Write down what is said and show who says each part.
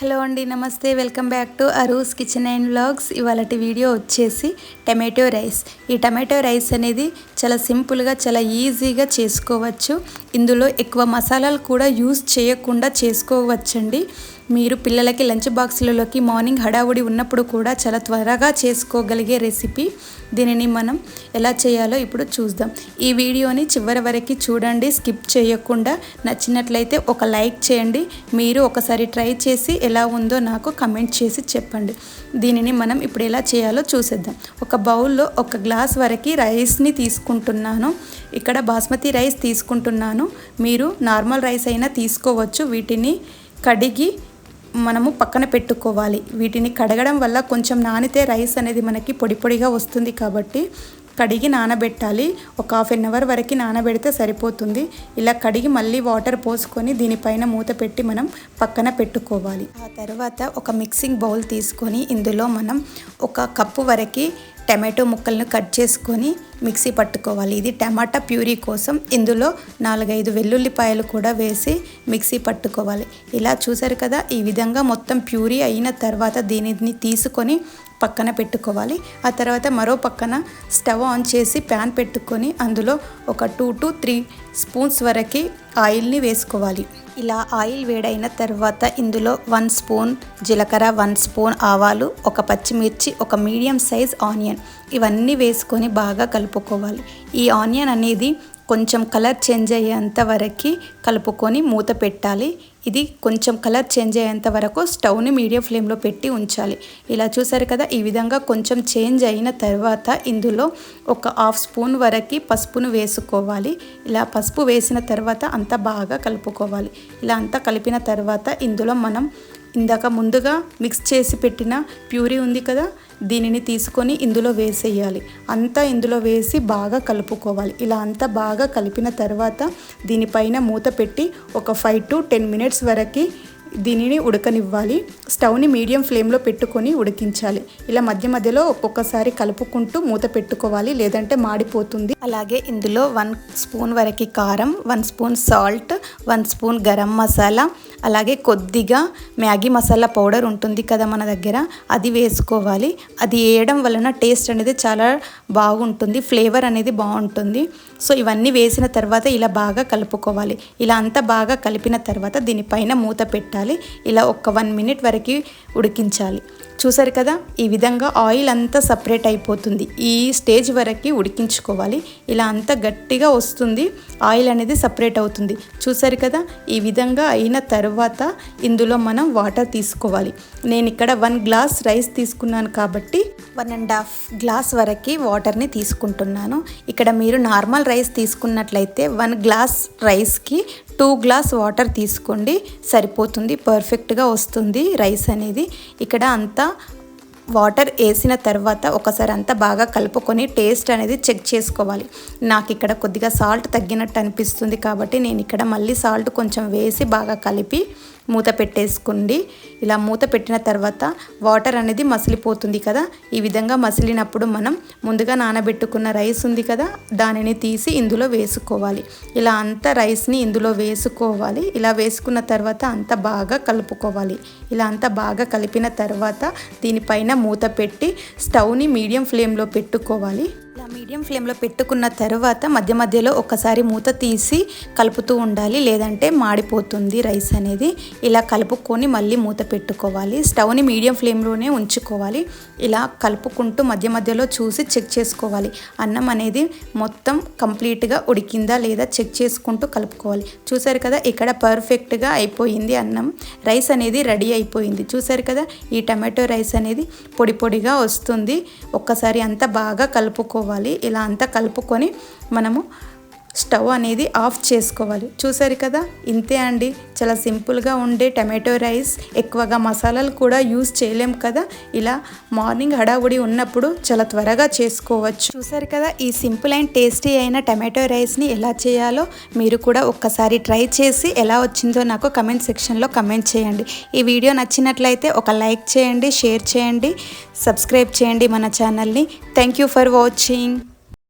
Speaker 1: Hello అండి నమస్తే. Welcome back to Aroo's kitchen and vlogs. ఇవాళ వీడియో వచ్చేసి టమాటో రైస్. ఈ టమాటో రైస్ అనేది చాలా సింపుల్గా చాలా ఈజీగా చేసుకోవచ్చు. ఇందులో ఎక్కువ మసాలాలు కూడా యూస్ చేయకుండా చేసుకోవచ్చండి. మీరు పిల్లలకి లంచ్ బాక్సులలోకి మార్నింగ్ హడావుడి ఉన్నప్పుడు కూడా చాలా త్వరగా చేసుకోగలిగే రెసిపీ దీనిని మనం ఎలా చేయాలో ఇప్పుడు చూద్దాం. ఈ వీడియోని చివరి వరకు చూడండి స్కిప్ చేయకుండా నచ్చినట్లయితే ఒక లైక్ చేయండి. మీరు ఒకసారి ట్రై చేసి ఎలా ఉందో నాకు కమెంట్ చేసి చెప్పండి. దీనిని మనం ఇప్పుడు ఎలా చేయాలో చూసేద్దాం. ఒక బౌల్లో ఒక గ్లాస్ వరకు రైస్ని తీసుకుంటున్నాను. ఇక్కడ బాస్మతి రైస్ తీసుకుంటున్నాను. మీరు నార్మల్ రైస్ అయినా తీసుకోవచ్చు. వీటిని కడిగి మనము పక్కన పెట్టుకోవాలి. వీటిని కడగడం వల్ల కొంచెం నానితే రైస్ అనేది మనకి పొడి పొడిగా వస్తుంది కాబట్టి కడిగి నానబెట్టాలి. ఒక హాఫ్ అన్ అవర్ వరకు నానబెడితే సరిపోతుంది. ఇలా కడిగి మళ్ళీ వాటర్ పోసుకొని దీనిపైన మూత పెట్టి మనం పక్కన పెట్టుకోవాలి. ఆ తర్వాత ఒక మిక్సింగ్ బౌల్ తీసుకొని ఇందులో మనం ఒక కప్పు వరకు టమాటో ముక్కలను కట్ చేసుకొని మిక్సీ పట్టుకోవాలి. ఇది టమాటా ప్యూరీ కోసం ఇందులో నాలుగైదు వెల్లుల్లిపాయలు కూడా వేసి మిక్సీ పట్టుకోవాలి. ఇలా చూసారు కదా ఈ విధంగా మొత్తం ప్యూరీ అయిన తర్వాత దీనిని తీసుకొని పక్కన పెట్టుకోవాలి. ఆ తర్వాత మరో పక్కన స్టవ్ ఆన్ చేసి ప్యాన్ పెట్టుకొని అందులో ఒక టూ టు త్రీ స్పూన్స్ వరకు ఆయిల్ని వేసుకోవాలి. ఇలా ఆయిల్ వేడైన తర్వాత ఇందులో వన్ స్పూన్ జీలకర్ర వన్ స్పూన్ ఆవాలు ఒక పచ్చిమిర్చి ఒక మీడియం సైజ్ ఆనియన్. ఇవన్నీ వేసుకొని బాగా కలుపుకోవాలి. ఈ ఆనియన్ అనేది కొంచెం కలర్ చేంజ్ అయ్యేంత వరకు కలుపుకొని మూత పెట్టాలి. ఇది కొంచెం కలర్ చేంజ్ అయ్యేంత వరకు స్టవ్ని మీడియం ఫ్లేమ్లో పెట్టి ఉంచాలి. ఇలా చూసారు కదా ఈ విధంగా కొంచెం చేంజ్ అయిన తర్వాత ఇందులో ఒక హాఫ్ స్పూన్ వరకు పసుపును వేసుకోవాలి. ఇలా పసుపు వేసిన తర్వాత అంతా బాగా కలుపుకోవాలి. ఇలా అంతా కలిపిన తర్వాత ఇందులో మనం ఇందాక ముందుగా మిక్స్ చేసి పెట్టిన ప్యూరీ ఉంది కదా దీనిని తీసుకొని ఇందులో వేసేయాలి. అంతా ఇందులో వేసి బాగా కలుపుకోవాలి. ఇలా అంతా బాగా కలిపిన తర్వాత దీనిపైన మూత పెట్టి ఒక ఫైవ్ టు టెన్ మినిట్స్ వరకు దీనిని ఉడకనివ్వాలి. స్టవ్ని మీడియం ఫ్లేమ్లో పెట్టుకొని ఉడికించాలి. ఇలా మధ్య మధ్యలో ఒక్కొక్కసారి కలుపుకుంటూ మూత పెట్టుకోవాలి లేదంటే మాడిపోతుంది. అలాగే ఇందులో వన్ స్పూన్ వరకు కారం one spoon salt one spoon garam masala అలాగే కొద్దిగా మ్యాగీ మసాలా పౌడర్ ఉంటుంది కదా మన దగ్గర అది వేసుకోవాలి. అది వేయడం వలన టేస్ట్ అనేది చాలా బాగుంటుంది ఫ్లేవర్ అనేది బాగుంటుంది. సో ఇవన్నీ వేసిన తర్వాత ఇలా బాగా కలుపుకోవాలి. ఇలా అంతా బాగా కలిపిన తర్వాత దీనిపైన మూత పెట్టాలి. ఇలా ఒక వన్ మినిట్ వరకు ఉడికించాలి. చూసారు కదా? ఈ విధంగా ఆయిల్ అంతా సపరేట్ అయిపోతుంది. ఈ స్టేజ్ వరకు ఉడికించుకోవాలి. ఇలా అంతా గట్టిగా వస్తుంది. ఆయిల్ అనేది సపరేట్ అవుతుంది. చూసారు కదా? ఈ విధంగా అయిన తర్వాత ఇందులో మనం వాటర్ తీసుకోవాలి. నేను ఇక్కడ వన్ గ్లాస్ రైస్ తీసుకున్నాను కాబట్టి వన్ అండ్ హాఫ్ గ్లాస్ వరకు వాటర్ని తీసుకుంటున్నాను. ఇక్కడ మీరు నార్మల్ రైస్ తీసుకున్నట్లయితే వన్ గ్లాస్ రైస్కి టూ గ్లాస్ వాటర్ తీసుకోండి. సరిపోతుంది పర్ఫెక్ట్గా వస్తుంది రైస్ అనేది. ఇక్కడ అంతా వాటర్ వేసిన తర్వాత ఒకసారి అంతా బాగా కలుపుకొని టేస్ట్ అనేది చెక్ చేసుకోవాలి. నాకు ఇక్కడ కొద్దిగా సాల్ట్ తగ్గినట్టు అనిపిస్తుంది కాబట్టి నేను ఇక్కడ మళ్ళీ సాల్ట్ కొంచెం వేసి బాగా కలిపి మూత పెట్టేసుకోండి. ఇలా మూత పెట్టిన తర్వాత వాటర్ అనేది మసిలిపోతుంది కదా. ఈ విధంగా మసిలినప్పుడు మనం ముందుగా నానబెట్టుకున్న రైస్ ఉంది కదా దానిని తీసి ఇందులో వేసుకోవాలి. ఇలా అంతా రైస్ని ఇందులో వేసుకోవాలి. ఇలా వేసుకున్న తర్వాత అంతా బాగా కలుపుకోవాలి. ఇలా అంతా బాగా కలిపిన తర్వాత దీనిపైన మూత పెట్టి స్టవ్ని మీడియం ఫ్లేమ్లో పెట్టుకోవాలి. ఇలా మీడియం ఫ్లేమ్లో పెట్టుకున్న తర్వాత మధ్య మధ్యలో ఒకసారి మూత తీసి కలుపుతూ ఉండాలి. లేదంటే మాడిపోతుంది రైస్ అనేది. ఇలా కలుపుకొని మళ్ళీ మూత పెట్టుకోవాలి. స్టవ్ని మీడియం ఫ్లేమ్లోనే ఉంచుకోవాలి. ఇలా కలుపుకుంటూ మధ్య మధ్యలో చూసి చెక్ చేసుకోవాలి. అన్నం అనేది మొత్తం కంప్లీట్గా ఉడికిందా లేదా చెక్ చేసుకుంటూ కలుపుకోవాలి. చూసారు కదా ఇక్కడ పర్ఫెక్ట్గా అయిపోయింది అన్నం. రైస్ అనేది రెడీ అయిపోయింది. చూసారు కదా ఈ టమాటో రైస్ అనేది పొడి పొడిగా వస్తుంది. ఒక్కసారి అంతా బాగా కలుపుకోవాలి. ఇలా అంతా కలుపుకొని మనము స్టవ్ అనేది ఆఫ్ చేసుకోవాలి. చూసారు కదా? ఇంతే అండి. చాలా సింపుల్గా ఉండే టమాటో రైస్. ఎక్కువగా మసాలాలు కూడా యూస్ చేయలేం కదా? ఇలా మార్నింగ్ హడావుడి ఉన్నప్పుడు చాలా త్వరగా చేసుకోవచ్చు. చూసారు కదా? ఈ సింపుల్ అండ్ టేస్టీ అయిన టమాటో రైస్ని ఎలా చేయాలో మీరు కూడా ఒక్కసారి ట్రై చేసి ఎలా వచ్చిందో నాకు కమెంట్ సెక్షన్లో కమెంట్ చేయండి. ఈ వీడియో నచ్చినట్లయితే ఒక లైక్ చేయండి షేర్ చేయండి సబ్స్క్రైబ్ చేయండి మన ఛానల్ని. Thank you for watching.